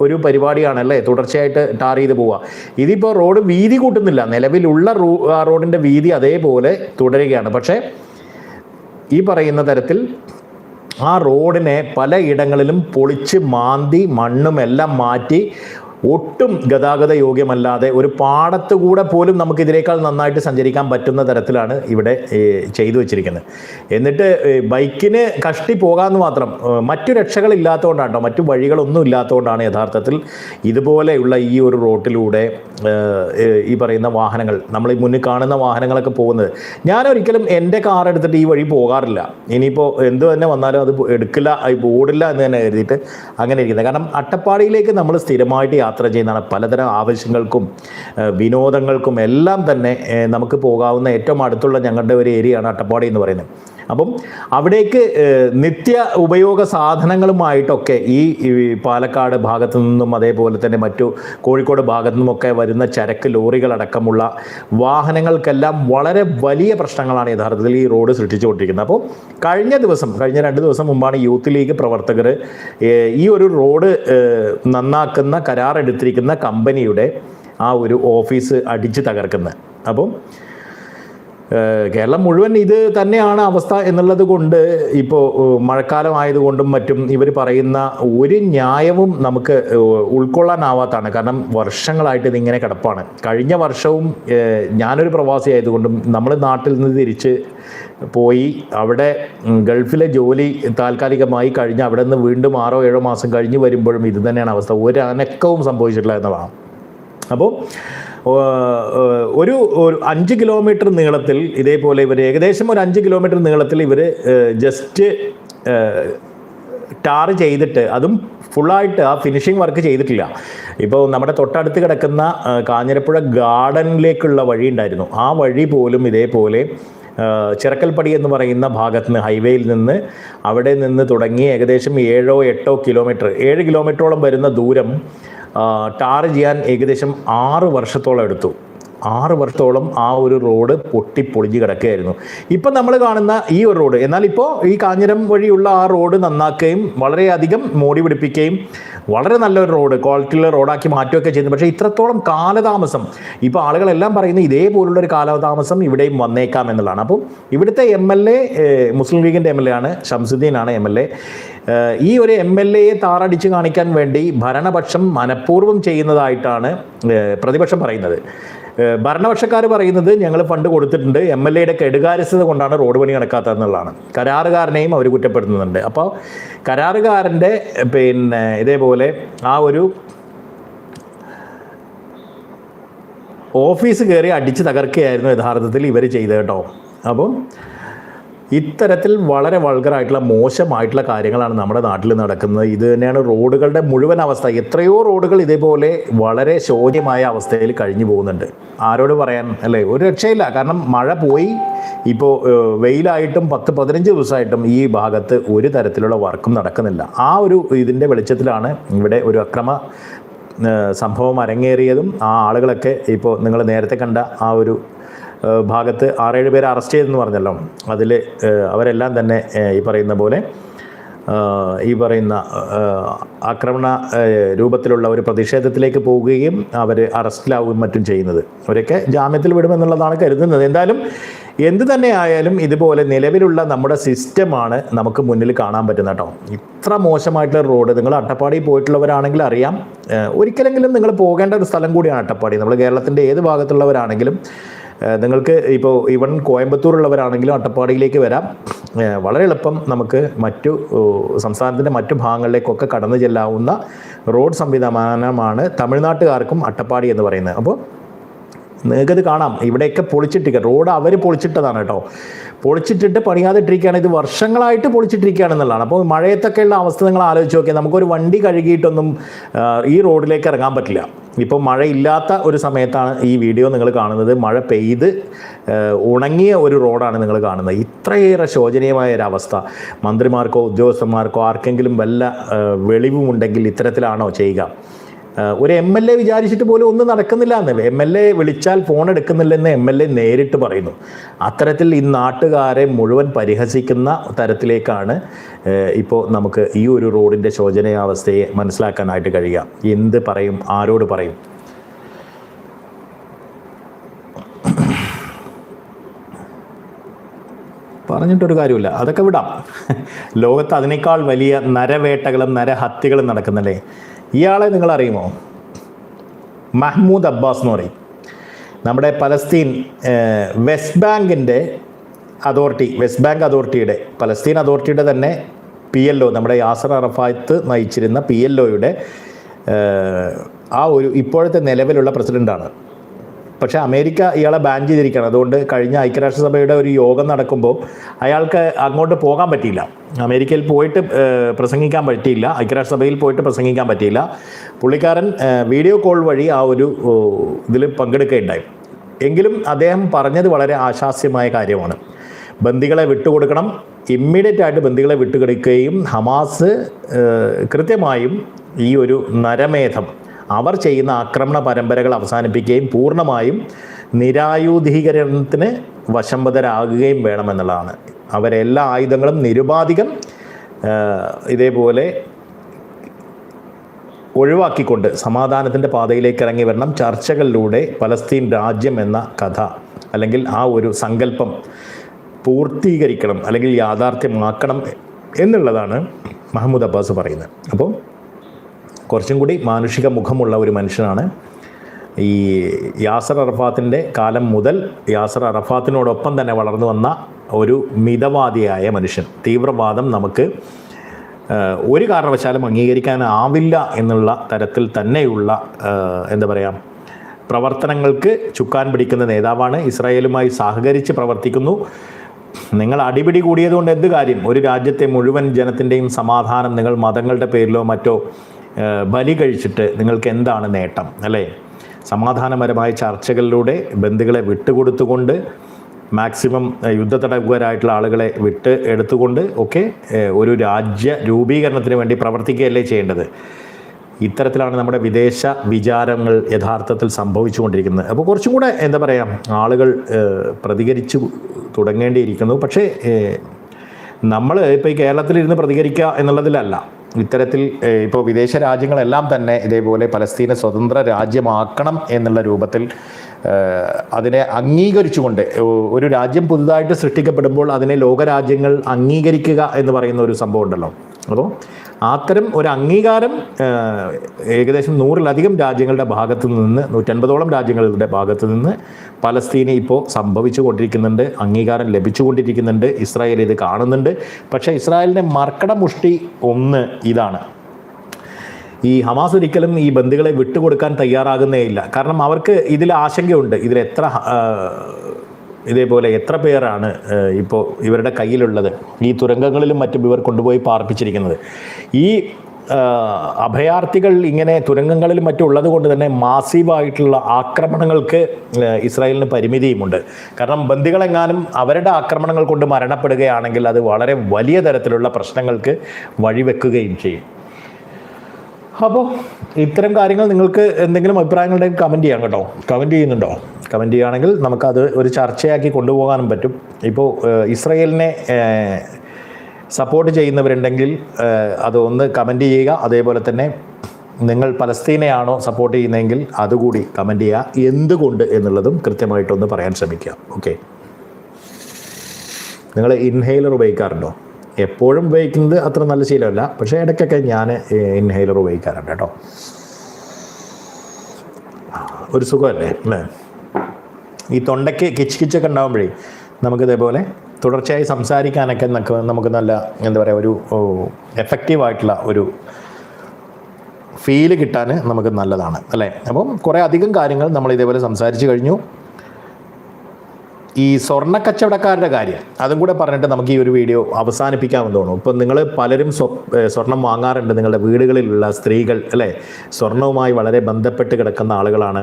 ഒരു പരിപാടിയാണല്ലേ? തുടർച്ചയായിട്ട് ടാർ ചെയ്ത് പോവുക. ഇതിപ്പോൾ റോഡ് വീതി കൂട്ടുന്നില്ല. നിലവിലുള്ള റോ റോഡിന്റെ വീതി അതേപോലെ തുടരുകയാണ്. പക്ഷേ ഈ പറയുന്ന തരത്തിൽ ആ റോഡിനെ പലയിടങ്ങളിലും പൊളിച്ച് മാന്തി മണ്ണും എല്ലാം മാറ്റി ഒട്ടും ഗതാഗത യോഗ്യമല്ലാതെ ഒരു പാടത്ത് കൂടെ പോലും നമുക്ക് ഇതിനേക്കാൾ നന്നായിട്ട് സഞ്ചരിക്കാൻ പറ്റുന്ന തരത്തിലാണ് ഇവിടെ ചെയ്തു വെച്ചിരിക്കുന്നത്. എന്നിട്ട് ബൈക്കിന് കഷ്ടി പോകാമെന്ന് മാത്രം മറ്റു രക്ഷകളില്ലാത്തതുകൊണ്ടാണ് മറ്റു വഴികളൊന്നും ഇല്ലാത്തതുകൊണ്ടാണ് യഥാർത്ഥത്തിൽ ഇതുപോലെയുള്ള ഈ ഒരു റോട്ടിലൂടെ ഈ പറയുന്ന വാഹനങ്ങൾ നമ്മൾ ഈ മുന്നിൽ കാണുന്ന വാഹനങ്ങളൊക്കെ പോകുന്നത്. ഞാൻ ഒരിക്കലും എന്റെ കാർ എടുത്തിട്ട് ഈ വഴി പോകാറില്ല. ഇനിയിപ്പോൾ എന്ത് തന്നെ വന്നാലും അത് എടുക്കില്ല ഓടില്ല എന്ന് തന്നെ കരുതിയിട്ട് അങ്ങനെ ഇരിക്കുന്നത്. കാരണം അട്ടപ്പാടിയിലേക്ക് നമ്മൾ സ്ഥിരമായിട്ട് യാത്ര ചെയ്യുന്നതാണ്. പലതരം ആവശ്യങ്ങൾക്കും വിനോദങ്ങൾക്കും എല്ലാം തന്നെ നമുക്ക് പോകാവുന്ന ഏറ്റവും അടുത്തുള്ള ഞങ്ങളുടെ ഒരു ഏരിയയാണ് അട്ടപ്പാടി എന്ന് പറയുന്നത്. അപ്പം അവിടേക്ക് നിത്യ ഉപയോഗ സാധനങ്ങളുമായിട്ടൊക്കെ ഈ പാലക്കാട് ഭാഗത്തു നിന്നും അതേപോലെ തന്നെ മറ്റു കോഴിക്കോട് ഭാഗത്തു നിന്നുമൊക്കെ വരുന്ന ചരക്ക് ലോറികളടക്കമുള്ള വാഹനങ്ങൾക്കെല്ലാം വളരെ വലിയ പ്രശ്നങ്ങളാണ് യഥാർത്ഥത്തിൽ ഈ റോഡ് സൃഷ്ടിച്ചുകൊണ്ടിരിക്കുന്നത്. അപ്പോൾ കഴിഞ്ഞ ദിവസം കഴിഞ്ഞ രണ്ട് ദിവസം മുമ്പാണ് യൂത്ത് ലീഗ് പ്രവർത്തകർ ഈ ഒരു റോഡ് നന്നാക്കുന്ന കരാർ എടുത്തിരിക്കുന്ന കമ്പനിയുടെ ആ ഒരു ഓഫീസ് അടിച്ച് തകർക്കുന്നത്. അപ്പം കേരളം മുഴുവൻ ഇത് തന്നെയാണ് അവസ്ഥ എന്നുള്ളത് കൊണ്ട് ഇപ്പോൾ മഴക്കാലം ആയതുകൊണ്ടും മറ്റും ഇവർ പറയുന്ന ഒരു ന്യായവും നമുക്ക് ഉൾക്കൊള്ളാനാവാത്തതാണ്. കാരണം വർഷങ്ങളായിട്ട് ഇതിങ്ങനെ കിടപ്പാണ്. കഴിഞ്ഞ വർഷവും ഞാനൊരു പ്രവാസി ആയതുകൊണ്ടും നമ്മൾ നാട്ടിൽ നിന്ന് തിരിച്ച് പോയി. അവിടെ ഗൾഫിലെ ജോലി താൽക്കാലികമായി കഴിഞ്ഞ് അവിടെ നിന്ന് വീണ്ടും ആറോ ഏഴോ മാസം കഴിഞ്ഞ് വരുമ്പോഴും ഇത് തന്നെയാണ് അവസ്ഥ. ഒരു അനക്കവും സംഭവിച്ചിട്ടില്ല എന്നതാണ്. അപ്പോൾ ഒരു ഒരു അഞ്ച് കിലോമീറ്റർ നീളത്തിൽ ഇതേപോലെ ഇവർ ഏകദേശം ഒരു അഞ്ച് കിലോമീറ്റർ നീളത്തിൽ ഇവർ ജസ്റ്റ് ടാർ ചെയ്തിട്ട് അതും ഫുള്ളായിട്ട് ആ ഫിനിഷിംഗ് വർക്ക് ചെയ്തിട്ടില്ല. ഇപ്പോൾ നമ്മുടെ തൊട്ടടുത്ത് കിടക്കുന്ന കാഞ്ഞിരപ്പുഴ ഗാർഡനിലേക്കുള്ള വഴി ഉണ്ടായിരുന്നു. ആ വഴി പോലും ഇതേപോലെ ചിറക്കൽപ്പടി എന്ന് പറയുന്ന ഭാഗത്ത് നിന്ന് ഹൈവേയിൽ നിന്ന് അവിടെ നിന്ന് തുടങ്ങി ഏകദേശം ഏഴോ എട്ടോ കിലോമീറ്റർ ഏഴ് കിലോമീറ്ററോളം വരുന്ന ദൂരം ടാർ ചെയ്യാൻ ഏകദേശം ആറ് വർഷത്തോളം എടുത്തു. ആറ് വർഷത്തോളം ആ ഒരു റോഡ് പൊട്ടി പൊളിഞ്ഞ് കിടക്കുകയായിരുന്നു. ഇപ്പം നമ്മൾ കാണുന്ന ഈ ഒരു റോഡ് എന്നാൽ ഇപ്പോൾ ഈ കാഞ്ഞിരം വഴിയുള്ള ആ റോഡ് നന്നാക്കുകയും വളരെയധികം മോടി പിടിപ്പിക്കുകയും വളരെ നല്ലൊരു റോഡ് ക്വാളിറ്റിയുള്ള റോഡാക്കി മാറ്റുകയൊക്കെ ചെയ്യുന്നു പക്ഷേ ഇത്രത്തോളം കാലതാമസം ഇപ്പോൾ ആളുകളെല്ലാം പറയുന്നത് ഇതേപോലുള്ള ഒരു കാലതാമസം ഇവിടെയും വന്നേക്കാം എന്നുള്ളതാണ്. അപ്പം ഇവിടുത്തെ എം എൽ എ മുസ്ലിം ലീഗിന്റെ എം എൽ എ ആണ് ഷംസുദ്ദീനാണ് എം എൽ എ. ഈ ഒരു എം എൽ എയെ താറടിച്ച് കാണിക്കാൻ വേണ്ടി ഭരണപക്ഷം മനഃപൂർവം ചെയ്യുന്നതായിട്ടാണ് പ്രതിപക്ഷം പറയുന്നത്. ഭരണപക്ഷക്കാർ പറയുന്നത് ഞങ്ങൾ ഫണ്ട് കൊടുത്തിട്ടുണ്ട്. എം എൽ എയുടെ കെടുകാര്യസ്ഥത കൊണ്ടാണ് റോഡ് പണി നടക്കാത്തതെന്നുള്ളതാണ്. കരാറുകാരനെയും അവർ കുറ്റപ്പെടുത്തുന്നുണ്ട്. അപ്പോൾ കരാറുകാരന്റെ പിന്നെ ഇതേപോലെ ആ ഒരു ഓഫീസ് കയറി അടിച്ച് തകർക്കുകയായിരുന്നു യഥാർത്ഥത്തിൽ ഇവർ ചെയ്തത് കേട്ടോ. അപ്പം ഇത്തരത്തിൽ വളരെ വൾഗറായിട്ടുള്ള മോശമായിട്ടുള്ള കാര്യങ്ങളാണ് നമ്മുടെ നാട്ടിൽ നടക്കുന്നത്. ഇത് തന്നെയാണ് റോഡുകളുടെ മുഴുവൻ അവസ്ഥ. എത്രയോ റോഡുകൾ ഇതേപോലെ വളരെ ശോചമായ അവസ്ഥയിൽ കഴിഞ്ഞു പോകുന്നുണ്ട്. ആരോട് പറയാൻ അല്ലേ? ഒരു രക്ഷയില്ല. കാരണം മഴ പോയി. ഇപ്പോൾ വെയിലായിട്ടും പത്ത് പതിനഞ്ച് ദിവസമായിട്ടും ഈ ഭാഗത്ത് ഒരു തരത്തിലുള്ള വർക്കും നടക്കുന്നില്ല. ആ ഒരു ഇതിന്റെ വെളിച്ചത്തിലാണ് ഇവിടെ ഒരു അക്രമ സംഭവം അരങ്ങേറിയതും ആ ആളുകളൊക്കെ ഇപ്പോൾ നിങ്ങൾ നേരത്തെ കണ്ട ആ ഒരു ഭാഗത്ത് ആറേഴ് പേരെ അറസ്റ്റ് ചെയ്തെന്ന് പറഞ്ഞല്ലോ. അതിൽ അവരെല്ലാം തന്നെ ഈ പറയുന്ന പോലെ ഈ പറയുന്ന ആക്രമണ രൂപത്തിലുള്ള ഒരു പ്രതിഷേധത്തിലേക്ക് പോവുകയും അവർ അറസ്റ്റിലാവുകയും മറ്റും ചെയ്യുന്നത്. അവരൊക്കെ ജാമ്യത്തിൽ വിടുമെന്നുള്ളതാണ് കരുതുന്നത്. എന്തായാലും എന്ത് തന്നെ ആയാലും ഇതുപോലെ നിലവിലുള്ള നമ്മുടെ സിസ്റ്റമാണ് നമുക്ക് മുന്നിൽ കാണാൻ പറ്റുന്നത് കേട്ടോ. ഇത്ര മോശമായിട്ടുള്ള റോഡ് നിങ്ങൾ അട്ടപ്പാടി പോയിട്ടുള്ളവരാണെങ്കിൽ അറിയാം. ഒരിക്കലെങ്കിലും നിങ്ങൾ പോകേണ്ട ഒരു സ്ഥലം കൂടിയാണ് അട്ടപ്പാടി. നമ്മൾ കേരളത്തിന്റെ ഏത് ഭാഗത്തുള്ളവരാണെങ്കിലും നിങ്ങൾക്ക് ഇപ്പോൾ ഇവൺ കോയമ്പത്തൂരുള്ളവരാണെങ്കിലും അട്ടപ്പാടിയിലേക്ക് വരാം. വളരെ എളുപ്പം നമുക്ക് മറ്റു സംസ്ഥാനത്തിന്റെ മറ്റു ഭാഗങ്ങളിലേക്കൊക്കെ കടന്നു ചെല്ലാവുന്ന റോഡ് സംവിധാനമാണ് തമിഴ്നാട്ടുകാർക്കും അട്ടപ്പാടി എന്ന് പറയുന്നത്. അപ്പോൾ നിങ്ങൾക്കത് കാണാം. ഇവിടെയൊക്കെ പൊളിച്ചിട്ടിരിക്കുക റോഡ് അവർ പൊളിച്ചിട്ടതാണ് കേട്ടോ. പൊളിച്ചിട്ടിട്ട് പണിയാതിട്ടിരിക്കുകയാണ്. ഇത് വർഷങ്ങളായിട്ട് പൊളിച്ചിട്ടിരിക്കുകയാണെന്നുള്ളതാണ് അപ്പോൾ മഴയത്തൊക്കെയുള്ള അവസ്ഥ നിങ്ങൾ ആലോചിച്ച് നോക്കിയാൽ നമുക്കൊരു വണ്ടി കഴുകിയിട്ടൊന്നും ഈ റോഡിലേക്ക് ഇറങ്ങാൻ പറ്റില്ല. ഇപ്പോൾ മഴയില്ലാത്ത ഒരു സമയത്താണ് ഈ വീഡിയോ നിങ്ങൾ കാണുന്നത്. മഴ പെയ്ത് ഉണങ്ങിയ ഒരു റോഡാണ് നിങ്ങൾ കാണുന്നത്. ഇത്രയേറെ ശോചനീയമായ ഒരു അവസ്ഥ. മന്ത്രിമാർക്കോ ഉദ്യോഗസ്ഥന്മാർക്കോ ആർക്കെങ്കിലും വല്ല വെളിവുമുണ്ടെങ്കിൽ ഇത്തരത്തിലാണോ ചെയ്യുക? ഒരു എം എൽ എ വിചാരിച്ചിട്ട് പോലും ഒന്നും നടക്കുന്നില്ല എന്ന് എം എൽ എ വിളിച്ചാൽ ഫോൺ എടുക്കുന്നില്ലെന്ന് എം എൽ എ നേരിട്ട് പറയുന്നു. അത്തരത്തിൽ ഈ നാട്ടുകാരെ മുഴുവൻ പരിഹസിക്കുന്ന തരത്തിലേക്കാണ് ഇപ്പോൾ നമുക്ക് ഈ ഒരു റോഡിന്റെ ശോചനീയാവസ്ഥയെ മനസ്സിലാക്കാനായിട്ട് കഴിയുക. എന്ത് പറയും? ആരോട് പറയും? പറഞ്ഞിട്ടൊരു കാര്യമില്ല. അതൊക്കെ വിടാം. ലോകത്ത് അതിനേക്കാൾ വലിയ നരവേട്ടകളും നരഹത്യകളും നടക്കുന്നല്ലേ? ഇയാളെ നിങ്ങൾ അറിയുമോ മഹ്മൂദ് അബ്ബാസ് എന്ന് പറയും. നമ്മുടെ പലസ്തീൻ വെസ്റ്റ് ബാങ്കിന്റെ അതോറിറ്റി വെസ്റ്റ് ബാങ്ക് അതോറിറ്റിയുടെ പലസ്തീൻ അതോറിറ്റിയുടെ തന്നെ പി എൽ ഒ നമ്മുടെ യാസർ അറഫാത്ത് നയിച്ചിരുന്ന പി എൽ ഒയുടെ ആ ഒരു ഇപ്പോഴത്തെ നിലവിലുള്ള പ്രസിഡന്റാണ് പക്ഷേ അമേരിക്ക ഇയാളെ ബാൻ ചെയ്തിരിക്കുകയാണ്. അതുകൊണ്ട് കഴിഞ്ഞ ഐക്യരാഷ്ട്രസഭയുടെ ഒരു യോഗം നടക്കുമ്പോൾ അയാൾക്ക് അങ്ങോട്ട് പോകാൻ പറ്റിയില്ല. അമേരിക്കയിൽ പോയിട്ട് പ്രസംഗിക്കാൻ പറ്റിയില്ല. ഐക്യരാഷ്ട്രസഭയിൽ പോയിട്ട് പ്രസംഗിക്കാൻ പറ്റിയില്ല. പുള്ളിക്കാരൻ വീഡിയോ കോൾ വഴി ആ ഒരു ഇതിൽ പങ്കെടുക്കുകയുണ്ടായി. എങ്കിലും അദ്ദേഹം പറഞ്ഞത് വളരെ ആശാസ്യമായ കാര്യമാണ്. ബന്ദികളെ വിട്ടുകൊടുക്കണം. ഇമ്മീഡിയറ്റ് ആയിട്ട് ബന്ദികളെ വിട്ടുകൊടുക്കുകയും ഹമാസ് കൃത്യമായും ഈ ഒരു നരമേധം അവർ ചെയ്യുന്ന ആക്രമണ പരമ്പരകൾ അവസാനിപ്പിക്കുകയും പൂർണമായും നിരായുധീകരണത്തിന് വശംവദരാകുകയും വേണമെന്നുള്ളതാണ്. അവരെല്ലാ ആയുധങ്ങളും നിരുപാധികം ഇതേപോലെ ഒഴിവാക്കിക്കൊണ്ട് സമാധാനത്തിന്റെ പാതയിലേക്ക് ഇറങ്ങി വരണം. ചർച്ചകളിലൂടെ പലസ്തീൻ രാജ്യം എന്ന കഥ അല്ലെങ്കിൽ ആ ഒരു സങ്കല്പം പൂർത്തീകരിക്കണം അല്ലെങ്കിൽ യാഥാർത്ഥ്യമാക്കണം എന്നുള്ളതാണ് മഹമ്മൂദ് അബ്ബാസ് പറയുന്നത്. അപ്പോൾ കുറച്ചും കൂടി മാനുഷിക മുഖമുള്ള ഒരു മനുഷ്യനാണ്. ഈ യാസർ അറഫാത്തിന്റെ കാലം മുതൽ യാസർ അറഫാത്തിനോടൊപ്പം തന്നെ വളർന്നു വന്ന ഒരു മിതവാദിയായ മനുഷ്യൻ. തീവ്രവാദം നമുക്ക് ഒരു കാരണവശാലും അംഗീകരിക്കാനാവില്ല എന്നുള്ള തരത്തിൽ തന്നെയുള്ള എന്താ പറയുക പ്രവർത്തനങ്ങൾക്ക് ചുക്കാൻ പിടിക്കുന്ന നേതാവാണ്. ഇസ്രായേലുമായി സഹകരിച്ച് പ്രവർത്തിക്കുന്നു. നിങ്ങൾ അടിപിടി കൂടിയതുകൊണ്ട് എന്ത് കാര്യം? ഒരു രാജ്യത്തെ മുഴുവൻ ജനത്തിന്റെയും സമാധാനം നിങ്ങൾ മതങ്ങളുടെ പേരിലോ മറ്റോ ബലി കഴിച്ചിട്ട് നിങ്ങൾക്ക് എന്താണ് നേട്ടം അല്ലേ? സമാധാനപരമായ ചർച്ചകളിലൂടെ ബന്ധുക്കളെ വിട്ടുകൊടുത്തുകൊണ്ട് മാക്സിമം യുദ്ധ യുദ്ധത്തടവുകാരായിട്ടുള്ള ആളുകളെ വിട്ട് എടുത്തുകൊണ്ട് ഒക്കെ ഒരു രാജ്യ രൂപീകരണത്തിന് വേണ്ടി പ്രവർത്തിക്കുകയല്ലേ ചെയ്യേണ്ടത്? ഇത്തരത്തിലാണ് നമ്മുടെ വിദേശ വിചാരങ്ങൾ യഥാർത്ഥത്തിൽ സംഭവിച്ചുകൊണ്ടിരിക്കുന്നത്. അപ്പോൾ കുറച്ചും കൂടെ എന്താ പറയുക ആളുകൾ പ്രതികരിച്ചു തുടങ്ങേണ്ടിയിരിക്കുന്നു. പക്ഷേ നമ്മൾ ഇപ്പോൾ ഈ കേരളത്തിലിരുന്ന് പ്രതികരിക്കുക എന്നുള്ളതിലല്ല. ഇത്തരത്തിൽ ഇപ്പോൾ വിദേശ രാജ്യങ്ങളെല്ലാം തന്നെ ഇതേപോലെ പലസ്തീനെ സ്വതന്ത്ര രാജ്യമാക്കണം എന്നുള്ള രൂപത്തിൽ അതിനെ അംഗീകരിച്ചുകൊണ്ട് ഒരു രാജ്യം പുതുതായിട്ട് സൃഷ്ടിക്കപ്പെടുമ്പോൾ അതിനെ ലോകരാജ്യങ്ങൾ അംഗീകരിക്കുക എന്ന് പറയുന്ന ഒരു സംഭവം ഉണ്ടല്ലോ. അപ്പോൾ അത്തരം ഒരു അംഗീകാരം ഏകദേശം നൂറിലധികം രാജ്യങ്ങളുടെ ഭാഗത്തു നിന്ന് നൂറ്റൻപതോളം രാജ്യങ്ങളുടെ ഭാഗത്തു നിന്ന് പലസ്തീനി ഇപ്പോൾ സംഭവിച്ചു കൊണ്ടിരിക്കുന്നുണ്ട് അംഗീകാരം ലഭിച്ചുകൊണ്ടിരിക്കുന്നുണ്ട് ഇസ്രായേൽ ഇത് കാണുന്നുണ്ട്. പക്ഷേ ഇസ്രായേലിന്റെ മർക്കട മുഷ്ടി ഒന്ന് ഇതാണ്. ഈ ഹമാസ് ഒരിക്കലും ഈ ബന്ധുക്കളെ വിട്ടുകൊടുക്കാൻ തയ്യാറാകുന്നേ ഇല്ല. കാരണം അവർക്ക് ഇതിൽ ആശങ്കയുണ്ട്. ഇതിൽ എത്ര ഇതേപോലെ എത്ര പേരാണ് ഇപ്പോൾ ഇവരുടെ കയ്യിലുള്ളത്. ഈ തുരങ്കങ്ങളിലും മറ്റും ഇവർ കൊണ്ടുപോയി പാർപ്പിച്ചിരിക്കുന്നത്. ഈ അഭയാർത്ഥികൾ ഇങ്ങനെ തുരങ്കങ്ങളിലും മറ്റും ഉള്ളത് കൊണ്ട് തന്നെ മാസീവായിട്ടുള്ള ആക്രമണങ്ങൾക്ക് ഇസ്രായേലിന് പരിമിതിയുമുണ്ട്. കാരണം ബന്ദികളെങ്ങാനും അവരുടെ ആക്രമണങ്ങൾ കൊണ്ട് മരണപ്പെടുകയാണെങ്കിൽ അത് വളരെ വലിയ തരത്തിലുള്ള പ്രശ്നങ്ങൾക്ക് വഴിവെക്കുകയും ചെയ്യും. അപ്പോൾ ഇത്തരം കാര്യങ്ങൾ നിങ്ങൾക്ക് എന്തെങ്കിലും അഭിപ്രായങ്ങളുണ്ടെങ്കിൽ കമന്റ് ചെയ്യാം കേട്ടോ. കമന്റ് ചെയ്യുന്നുണ്ടോ? കമന്റ് ചെയ്യുകയാണെങ്കിൽ നമുക്കത് ഒരു ചർച്ചയാക്കി കൊണ്ടുപോകാനും പറ്റും. ഇപ്പോൾ ഇസ്രയേലിനെ സപ്പോർട്ട് ചെയ്യുന്നവരുണ്ടെങ്കിൽ അതൊന്ന് അത് ഒന്ന് കമന്റ് ചെയ്യുക. അതേപോലെ തന്നെ നിങ്ങൾ പലസ്തീനെയാണോ സപ്പോർട്ട് ചെയ്യുന്നതെങ്കിൽ അതുകൂടി കമന്റ് ചെയ്യുക. എന്തുകൊണ്ട് എന്നുള്ളതും കൃത്യമായിട്ടൊന്ന് പറയാൻ ശ്രമിക്കുക. ഓക്കെ നിങ്ങൾ ഇൻഹെയിലർ ഉപയോഗിക്കാറുണ്ടോ? എപ്പോഴും ഉപയോഗിക്കുന്നത് അത്ര നല്ല ശീലമല്ല. പക്ഷേ ഇടയ്ക്കൊക്കെ ഞാൻ ഇൻഹെയിലർ ഉപയോഗിക്കാറുണ്ട് കേട്ടോ. ഒരു സുഖമല്ലേ? ഈ തൊണ്ടയ്ക്ക് കിച്ച് കിച്ചൊക്കെ ഉണ്ടാകുമ്പോഴേ നമുക്ക് ഇതേപോലെ തുടർച്ചയായി സംസാരിക്കാനൊക്കെ നമുക്ക് നല്ല എന്താ പറയുക ഒരു എഫക്റ്റീവായിട്ടുള്ള ഒരു ഫീൽ കിട്ടാൻ നമുക്ക് നല്ലതാണ് അല്ലേ? അപ്പം കുറേ അധികം കാര്യങ്ങൾ നമ്മൾ ഇതേപോലെ സംസാരിച്ച് കഴിഞ്ഞു. ഈ സ്വർണ കച്ചവടക്കാരുടെ കാര്യം അതും കൂടെ പറഞ്ഞിട്ട് നമുക്ക് ഈ ഒരു വീഡിയോ അവസാനിപ്പിക്കാമെന്ന് തോന്നുന്നു. ഇപ്പം നിങ്ങൾ പലരും സ്വ സ്വർണം വാങ്ങാറുണ്ട്. നിങ്ങളുടെ വീടുകളിലുള്ള സ്ത്രീകൾ അല്ലേ? സ്വർണവുമായി വളരെ ബന്ധപ്പെട്ട് കിടക്കുന്ന ആളുകളാണ്.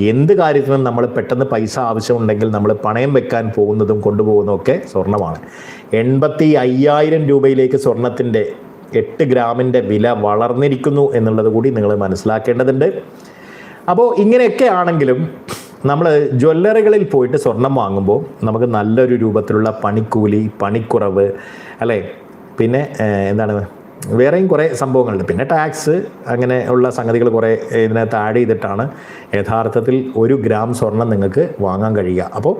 എന്ത് കാര്യത്തിനും നമ്മൾ പെട്ടെന്ന് പൈസ ആവശ്യമുണ്ടെങ്കിൽ നമ്മൾ പണയം വെക്കാൻ പോകുന്നതും കൊണ്ടുപോകുന്നതും ഒക്കെ സ്വർണമാണ് എൺപത്തി അയ്യായിരം രൂപയിലേക്ക് സ്വർണത്തിന്റെ എട്ട് ഗ്രാമിന്റെ വില വളർന്നിരിക്കുന്നു എന്നുള്ളത് കൂടി നിങ്ങൾ മനസ്സിലാക്കേണ്ടതുണ്ട്. അപ്പോൾ ഇങ്ങനെയൊക്കെ ആണെങ്കിലും നമ്മൾ ജ്വല്ലറികളിൽ പോയിട്ട് സ്വർണം വാങ്ങുമ്പോൾ നമുക്ക് നല്ലൊരു രൂപത്തിലുള്ള പണിക്കൂലി പണിക്കുറവ് അല്ലേ? പിന്നെ എന്താണ്? വേറെയും കുറേ സംഭവങ്ങളുണ്ട്. പിന്നെ ടാക്സ് അങ്ങനെ ഉള്ള സംഗതികൾ കുറേ ഇതിനകത്ത് ആഡ് ചെയ്തിട്ടാണ് യഥാർത്ഥത്തിൽ ഒരു ഗ്രാം സ്വർണം നിങ്ങൾക്ക് വാങ്ങാൻ കഴിയുക. അപ്പോൾ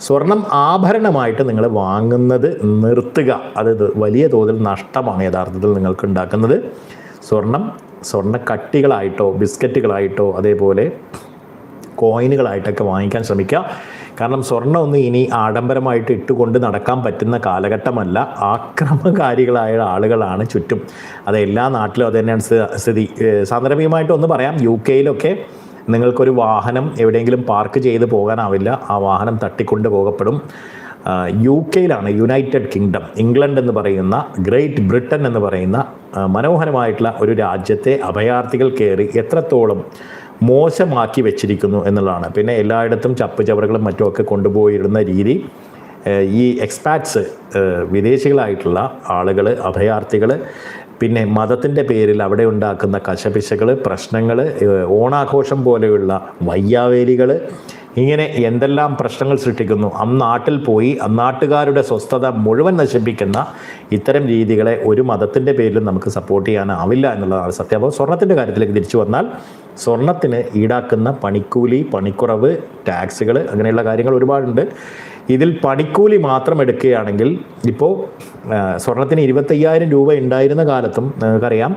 സ്വർണം ആഭരണമായിട്ട് നിങ്ങൾ വാങ്ങുന്നത് നിർത്തുക. അത് വലിയ തോതിൽ നഷ്ടമാണ് യഥാർത്ഥത്തിൽ നിങ്ങൾക്ക് ഉണ്ടാക്കുന്നത്. സ്വർണം സ്വർണ കട്ടികളായിട്ടോ ബിസ്ക്കറ്റുകളായിട്ടോ അതേപോലെ കോയിനുകളായിട്ടൊക്കെ വാങ്ങിക്കാൻ ശ്രമിക്കുക. കാരണം സ്വർണമൊന്നും ഇനി ആഡംബരമായിട്ട് ഇട്ടുകൊണ്ട് നടക്കാൻ പറ്റുന്ന കാലഘട്ടമല്ല. ആക്രമകാരികളായ ആളുകളാണ് ചുറ്റും. അത് എല്ലാ നാട്ടിലും അത് തന്നെയാണ് സ്ഥിതി. സാന്ദർഭികമായിട്ടൊന്ന് പറയാം. യു കെയിലൊക്കെ നിങ്ങൾക്കൊരു വാഹനം എവിടെയെങ്കിലും പാർക്ക് ചെയ്ത് പോകാനാവില്ല. ആ വാഹനം തട്ടിക്കൊണ്ട് പോകപ്പെടും. യു കെയിലാണ് യുണൈറ്റഡ് കിങ്ഡം. ഇംഗ്ലണ്ട് എന്ന് പറയുന്ന ഗ്രേറ്റ് ബ്രിട്ടൻ എന്ന് പറയുന്ന മനോഹരമായിട്ടുള്ള ഒരു രാജ്യത്തെ അഭയാർത്ഥികൾ കയറി എത്രത്തോളം മോശമാക്കി വെച്ചിരിക്കുന്നു എന്നുള്ളതാണ്. പിന്നെ എല്ലായിടത്തും ചപ്പ് ചവറുകളും മറ്റുമൊക്കെ കൊണ്ടുപോയിരുന്ന രീതി ഈ എക്സ്പാറ്റ്സ് വിദേശികളായിട്ടുള്ള ആളുകൾ അഭയാർത്ഥികൾ പിന്നെ മതത്തിന്റെ പേരിൽ അവിടെ ഉണ്ടാക്കുന്ന കശപിശകൾ പ്രശ്നങ്ങൾ ഓണാഘോഷം പോലെയുള്ള വയ്യാവേലികൾ ഇങ്ങനെ എന്തെല്ലാം പ്രശ്നങ്ങൾ സൃഷ്ടിക്കുന്നു. അന്നാട്ടിൽ പോയി അന്നാട്ടുകാരുടെ സ്വസ്ഥത മുഴുവൻ നശിപ്പിക്കുന്ന ഇത്തരം രീതികളെ ഒരു മതത്തിന്റെ പേരിലും നമുക്ക് സപ്പോർട്ട് ചെയ്യാനാവില്ല എന്നുള്ളതാണ് സത്യം. അപ്പോൾ സ്വർണത്തിന്റെ കാര്യത്തിലേക്ക് തിരിച്ചു വന്നാൽ സ്വർണത്തിന് ഈടാക്കുന്ന പണിക്കൂലി പണിക്കുറവ് ടാക്സുകൾ അങ്ങനെയുള്ള കാര്യങ്ങൾ ഒരുപാടുണ്ട്. ഇതിൽ പണിക്കൂലി മാത്രം എടുക്കുകയാണെങ്കിൽ ഇപ്പോൾ സ്വർണത്തിന് ഇരുപത്തയ്യായിരം രൂപ ഉണ്ടായിരുന്ന കാലത്തും നിങ്ങൾക്കറിയാം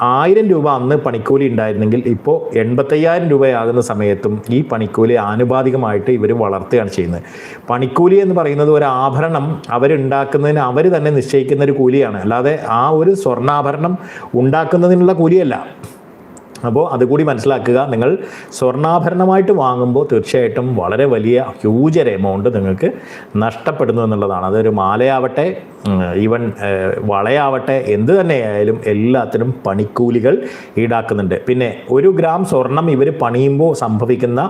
ആയിരം രൂപ അന്ന് പണിക്കൂലി ഉണ്ടായിരുന്നെങ്കിൽ ഇപ്പോൾ എൺപത്തയ്യായിരം രൂപയാകുന്ന സമയത്തും ഈ പണിക്കൂലി ആനുപാതികമായിട്ട് ഇവർ വളർത്തുകയാണ് ചെയ്യുന്നത്. പണിക്കൂലി എന്ന് പറയുന്നത് ഒരു ആഭരണം അവരുണ്ടാക്കുന്നതിന് അവർ തന്നെ നിശ്ചയിക്കുന്ന ഒരു കൂലിയാണ്. അല്ലാതെ ആ ഒരു സ്വർണാഭരണം ഉണ്ടാക്കുന്നതിനുള്ള കൂലിയല്ല. അപ്പോൾ അതുകൂടി മനസ്സിലാക്കുക. നിങ്ങൾ സ്വർണാഭരണമായിട്ട് വാങ്ങുമ്പോൾ തീർച്ചയായിട്ടും വളരെ വലിയ ഹ്യൂജ് ഒരു എമൗണ്ട് നിങ്ങൾക്ക് നഷ്ടപ്പെടുന്നു എന്നുള്ളതാണ്. അതൊരു മാലയാവട്ടെ ഈവൻ വളയാവട്ടെ എന്ത് തന്നെയായാലും എല്ലാത്തിനും പണിക്കൂലികൾ ഈടാക്കുന്നുണ്ട്. പിന്നെ ഒരു ഗ്രാം സ്വർണം ഇവർ പണിയുമ്പോൾ സംഭവിക്കുന്ന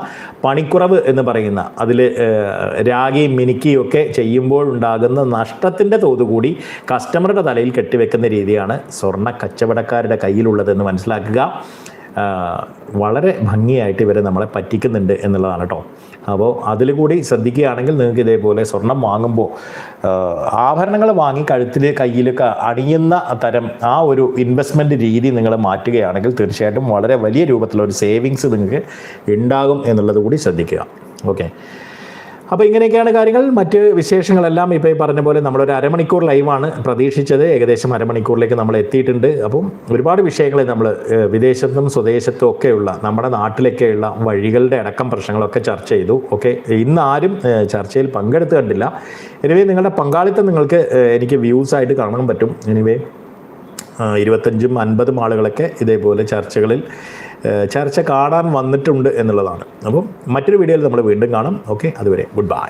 പണിക്കുറവ് എന്ന് പറയുന്ന അതിൽ രാഗിയും മിനുക്കിയും ഒക്കെ ചെയ്യുമ്പോൾ ഉണ്ടാകുന്ന നഷ്ടത്തിന്റെ തോത് കൂടി കസ്റ്റമറുടെ തലയിൽ കെട്ടിവെക്കുന്ന രീതിയാണ് സ്വർണ കച്ചവടക്കാരുടെ കയ്യിലുള്ളതെന്ന് മനസ്സിലാക്കുക. വളരെ ഭംഗിയായിട്ട് ഇവരെ നമ്മളെ പറ്റിക്കുന്നുണ്ട് എന്നുള്ളതാണ് കേട്ടോ അപ്പോൾ അതിൽ കൂടി ശ്രദ്ധിക്കുകയാണെങ്കിൽ നിങ്ങൾക്ക് ഇതേപോലെ സ്വർണം വാങ്ങുമ്പോൾ ആഭരണങ്ങൾ വാങ്ങി കഴുത്തിൽ കയ്യിലൊക്കെ അണിയുന്ന തരം ആ ഒരു ഇൻവെസ്റ്റ്മെന്റ് രീതി നിങ്ങൾ മാറ്റുകയാണെങ്കിൽ തീർച്ചയായിട്ടും വളരെ വലിയ രൂപത്തിലുള്ള ഒരു സേവിങ്സ് നിങ്ങൾക്ക് ഉണ്ടാകും എന്നുള്ളത് കൂടി ശ്രദ്ധിക്കുക. ഓക്കെ അപ്പോൾ ഇങ്ങനെയൊക്കെയാണ് കാര്യങ്ങൾ. മറ്റ് വിശേഷങ്ങളെല്ലാം ഇപ്പോൾ പറഞ്ഞ പോലെ നമ്മളൊരു അരമണിക്കൂർ ലൈവാണ് പ്രതീക്ഷിച്ചത്. ഏകദേശം അരമണിക്കൂറിലേക്ക് നമ്മൾ എത്തിയിട്ടുണ്ട്. അപ്പം ഒരുപാട് വിഷയങ്ങളെ നമ്മൾ വിദേശത്തും സ്വദേശത്തും ഒക്കെയുള്ള നമ്മുടെ നാട്ടിലൊക്കെയുള്ള വഴികളുടെ അടക്കം പ്രശ്നങ്ങളൊക്കെ ചർച്ച ചെയ്തു. ഓക്കെ? ഇന്ന് ആരും ചർച്ചയിൽ പങ്കെടുത്ത് കണ്ടില്ല. എനിവേ നിങ്ങളുടെ പങ്കാളിത്തം നിങ്ങൾക്ക് എനിക്ക് വ്യൂസ് ആയിട്ട് കാണാൻ പറ്റും. എനിവേ ഇരുപത്തഞ്ചും അൻപതും ആളുകളൊക്കെ ഇതേപോലെ ചർച്ചകളിൽ ചർച്ച കാണാൻ വന്നിട്ടുണ്ട് എന്നുള്ളതാണ്. അപ്പം മറ്റൊരു വീഡിയോയിൽ നമ്മൾ വീണ്ടും കാണാം. ഓക്കെ അതുവരെ ഗുഡ് ബൈ.